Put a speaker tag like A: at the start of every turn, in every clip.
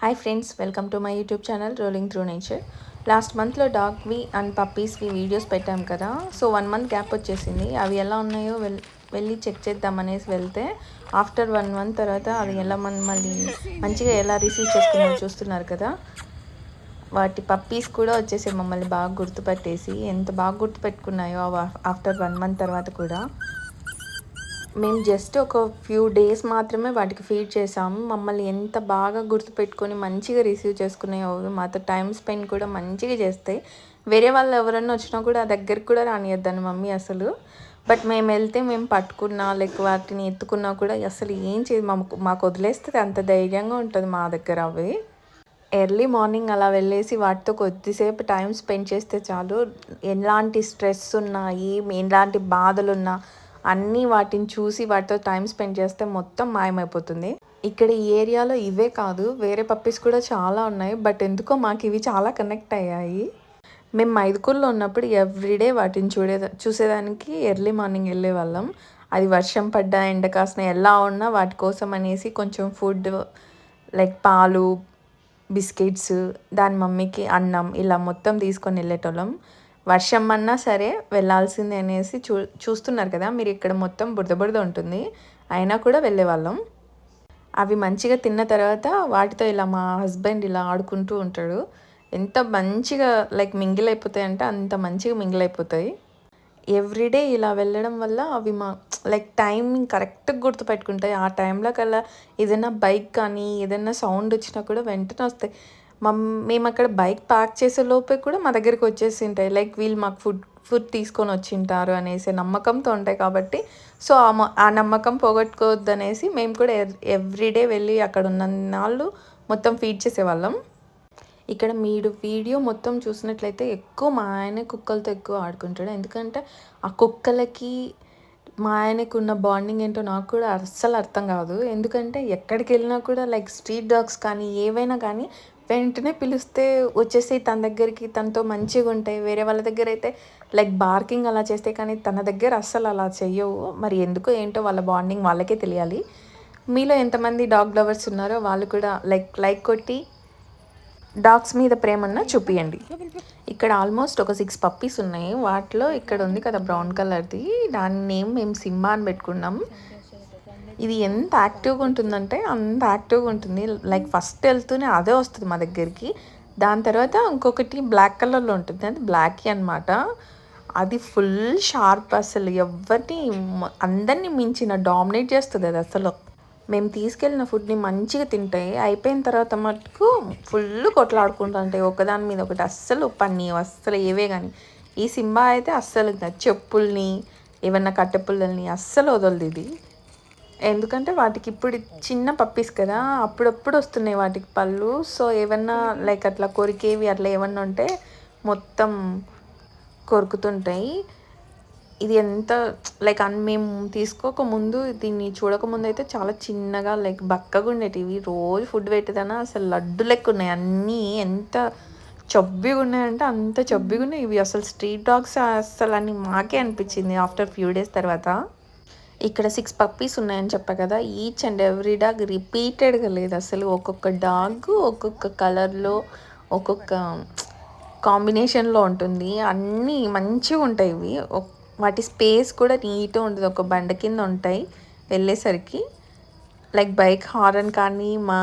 A: Hi friends welcome to my YouTube channel rolling through nature last మంత్లో డాగ్వి and పప్పీస్వి videos పెట్టాం కదా. So one month gap వచ్చేసింది. అవి ఎలా ఉన్నాయో వెల్ వెళ్ళి చెక్ చేద్దామనేసి వెళ్తే ఆఫ్టర్ వన్ మంత్ తర్వాత అది ఎలా మన మళ్ళీ మంచిగా ఎలా రిసీవ్ చేసుకున్నారో చూస్తున్నారు కదా. వాటి పప్పీస్ కూడా వచ్చేసి మమ్మల్ని బాగా గుర్తుపట్టేసి. ఎంత బాగా గుర్తుపెట్టుకున్నాయో ఆఫ్టర్ వన్ మంత్ తర్వాత కూడా. మేము జస్ట్ ఒక ఫ్యూ డేస్ మాత్రమే వాటికి ఫీడ్ చేసాము. మమ్మల్ని ఎంత బాగా గుర్తుపెట్టుకొని మంచిగా రిసీవ్ చేసుకునేవి మాతో టైం స్పెండ్ కూడా మంచిగా చేస్తాయి వేరే వాళ్ళు ఎవరన్నా వచ్చినా కూడా ఆ దగ్గరికి కూడా రానియద్దని మమ్మీ అసలు. బట్ మేము వెళ్తే మేము పట్టుకున్నా లేక వాటిని ఎత్తుకున్నా కూడా అసలు ఏం చేయదు. మాకు మాకు వదిలేస్తే అంత ధైర్యంగా ఉంటుంది మా దగ్గర అవి. ఎర్లీ మార్నింగ్ అలా వెళ్ళేసి వాటితో కొద్దిసేపు టైం స్పెండ్ చేస్తే చాలు. ఎలాంటి స్ట్రెస్ ఉన్నాయి ఎలాంటి బాధలు ఉన్నా అన్నీ వాటిని చూసి వాటితో టైం స్పెండ్ చేస్తే మొత్తం మాయమైపోతుంది. ఇక్కడ ఈ ఏరియాలో ఇవే కాదు వేరే పప్పీస్ కూడా చాలా ఉన్నాయి బట్ ఎందుకో మాకు ఇవి చాలా కనెక్ట్ అయ్యాయి. మేము మైదుకూరులో ఉన్నప్పుడు ఎవ్రీడే వాటిని చూడే చూసేదానికి ఎర్లీ మార్నింగ్ వెళ్ళే వాళ్ళం అది వర్షం పడ్డా ఎండ కాసిన ఎలా ఉన్నా వాటి కోసం అనేసి కొంచెం ఫుడ్ లైక్ పాలు బిస్కెట్స్ దాని మమ్మీకి అన్నం ఇలా మొత్తం తీసుకొని వెళ్ళేటోళ్ళం. వర్షం అన్నా సరే వెళ్ళాల్సిందే అనేసి చూ చూస్తున్నారు కదా. మీరు ఇక్కడ మొత్తం బురద బురద ఉంటుంది. అయినా కూడా వెళ్ళేవాళ్ళం. అవి మంచిగా తిన్న తర్వాత వాటితో ఇలా మా హస్బెండ్ ఇలా ఆడుకుంటూ ఉంటాడు. ఎంత మంచిగా లైక్ మింగిల్ అయిపోతాయి అంటే అంత మంచిగా మింగిల్ అయిపోతాయి. ఎవ్రీడే ఇలా వెళ్ళడం వల్ల అవి మా లైక్ టైమింగ్ కరెక్ట్గా గుర్తుపెట్టుకుంటాయి. ఆ టైంలో కల్లా ఏదైనా బైక్ కానీ ఏదైనా సౌండ్ వచ్చినా కూడా వెంటనే వస్తాయి. మేము అక్కడ బైక్ పార్క్ చేసే లోపే కూడా మా దగ్గరికి వచ్చేసి ఉంటాయి లైక్ వీళ్ళు మాకు ఫుడ్ ఫుడ్ తీసుకొని వచ్చింటారు అనేసి నమ్మకంతో ఉంటాయి కాబట్టి. సో ఆ నమ్మకం పోగొట్టుకోవద్దు అనేసి మేము కూడా ఎవ్రీడే వెళ్ళి అక్కడ ఉన్న నాళ్ళు మొత్తం ఫీడ్ చేసేవాళ్ళం. ఇక్కడ మీరు వీడియో మొత్తం చూసినట్లయితే ఎక్కువ మా ఆయన కుక్కలతో ఎక్కువ ఆడుకుంటాడు. ఎందుకంటే ఆ కుక్కలకి మా ఆయనకు ఉన్న బాండింగ్ ఏంటో నాకు కూడా అస్సలు అర్థం కాదు. ఎందుకంటే ఎక్కడికి వెళ్ళినా కూడా లైక్ స్ట్రీట్ డాగ్స్ కానీ ఏవైనా కానీ వెంటనే పిలిస్తే వచ్చేసి తన దగ్గరికి తనతో మంచిగా ఉంటాయి. వేరే వాళ్ళ దగ్గర అయితే లైక్ బార్కింగ్ అలా చేస్తే కానీ తన దగ్గర అస్సలు అలా చెయ్యవు. మరి ఎందుకో ఏంటో వాళ్ళ బాండింగ్ వాళ్ళకే తెలియాలి. మీలో ఎంతమంది డాగ్ లవర్స్ ఉన్నారో వాళ్ళు కూడా లైక్ లైక్ కొట్టి డాగ్స్ మీద ప్రేమన్న చూపియండి. ఇక్కడ ఆల్మోస్ట్ ఒక సిక్స్ పప్పీస్ ఉన్నాయి. వాటిలో ఇక్కడ ఉంది కదా బ్రౌన్ కలర్ది దాని నేమ్ మేము సింబా అని పెట్టుకున్నాం. ఇది ఎంత యాక్టివ్గా ఉంటుందంటే అంత యాక్టివ్గా ఉంటుంది. లైక్ ఫస్ట్ వెళ్తూనే అదే వస్తుంది మా దగ్గరికి. దాని తర్వాత ఇంకొకటి బ్లాక్ కలర్లో ఉంటుంది. అది బ్లాక్ అనమాట అది ఫుల్ షార్ప్ అసలు. ఎవరిని అందరినీ మించిన డామినేట్ చేస్తుంది అది అసలు. మేము తీసుకెళ్ళిన ఫుడ్ని మంచిగా తింటాయి అయిపోయిన తర్వాత మటుకు ఫుల్ కొట్లాడుకుంటుంటాయి ఒకదాని మీద ఒకటి అస్సలు పన్ని అస్సలు ఏవే కానీ ఈ సింబా అయితే అస్సలు చెప్పుల్ని ఏమన్నా కట్టెపుల్లల్ని అస్సలు వదలదు ఇది. ఎందుకంటే వాటికి ఇప్పుడు చిన్న పప్పీస్ కదా అప్పుడప్పుడు వస్తున్నాయి వాటికి పళ్ళు. సో ఏమన్నా లైక్ అట్లా కొరికేవి అట్లా ఏమన్నా ఉంటే మొత్తం కొరుకుతుంటాయి. ఇది ఎంత లైక్ అన్ మేము తీసుకోకముందు దీన్ని చూడకముందు అయితే చాలా చిన్నగా లైక్ బక్కగా ఉండేటివి. రోజు ఫుడ్ పెట్టేదన్నా అసలు లడ్డు లెక్క ఉన్నాయి. అన్నీ ఎంత చబ్బిగా ఉన్నాయంటే అంత చబ్బిగా ఉన్నాయి. ఇవి అసలు స్ట్రీట్ డాగ్స్ అసలు అని మాకే అనిపించింది. ఆఫ్టర్ ఫ్యూ డేస్ తర్వాత ఇక్కడ సిక్స్ పప్పీస్ ఉన్నాయని చెప్పా కదా ఈచ్ అండ్ ఎవ్రీ డాగ్ రిపీటెడ్గా లేదు. అసలు ఒక్కొక్క డాగ్ ఒక్కొక్క కలర్లో ఒక్కొక్క కాంబినేషన్లో ఉంటుంది. అన్నీ మంచిగా ఉంటాయి ఇవి. వాటి స్పేస్ కూడా నీట్గా ఉంటుంది. ఒక బండ కింద ఉంటాయి. వెళ్ళేసరికి లైక్ బైక్ హారన్ కానీ మా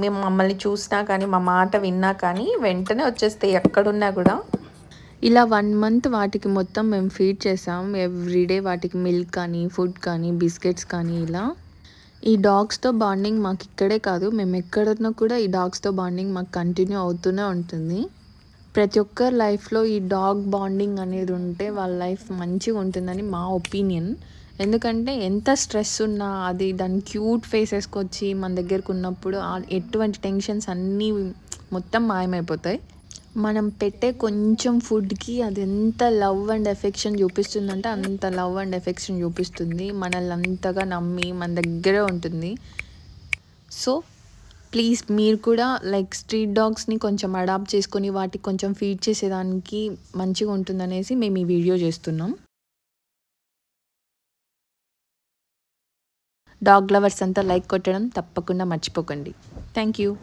A: మేము మమ్మల్ని చూసినా కానీ మా మాట విన్నా కానీ వెంటనే వచ్చేస్తాయి ఎక్కడున్నా కూడా. ఇలా వన్ మంత్ వాటికి మొత్తం మేము ఫీడ్ చేసాం. ఎవ్రీడే వాటికి మిల్క్ కానీ ఫుడ్ కానీ బిస్కెట్స్ కానీ ఇలా. ఈ డాగ్స్తో బాండింగ్ మాకు ఇక్కడే కాదు. మేము ఎక్కడున్నా కూడా ఈ డాగ్స్తో బాండింగ్ మాకు కంటిన్యూ అవుతూనే ఉంటుంది. ప్రతి ఒక్కరి లైఫ్లో ఈ డాగ్ బాండింగ్ అనేది ఉంటే వాళ్ళ లైఫ్ మంచిగా ఉంటుందని మా ఒపీనియన్ ఎందుకంటే ఎంత స్ట్రెస్ ఉన్నా అది దాని క్యూట్ ఫేస్ వేసుకొచ్చి మన దగ్గరకు ఉన్నప్పుడు ఎటువంటి టెన్షన్స్ అన్నీ మొత్తం మాయమైపోతాయి. మనం పెట్టే కొంచెం ఫుడ్కి అది ఎంత లవ్ అండ్ ఎఫెక్షన్ చూపిస్తుందంటే అంత లవ్ అండ్ ఎఫెక్షన్ చూపిస్తుంది. మనల్ని అంతగా నమ్మి మన దగ్గరే ఉంటుంది. సో ప్లీజ్ మీరు కూడా లైక్ స్ట్రీట్ డాగ్స్ని కొంచెం అడాప్ట్ చేసుకొని వాటికి కొంచెం ఫీడ్ చేసేదానికి మంచిగా ఉంటుందనేసి మేము ఈ వీడియో చేస్తున్నాం. డాగ్ లవర్స్ అంతా లైక్ కొట్టడం తప్పకుండా మర్చిపోకండి. Thank you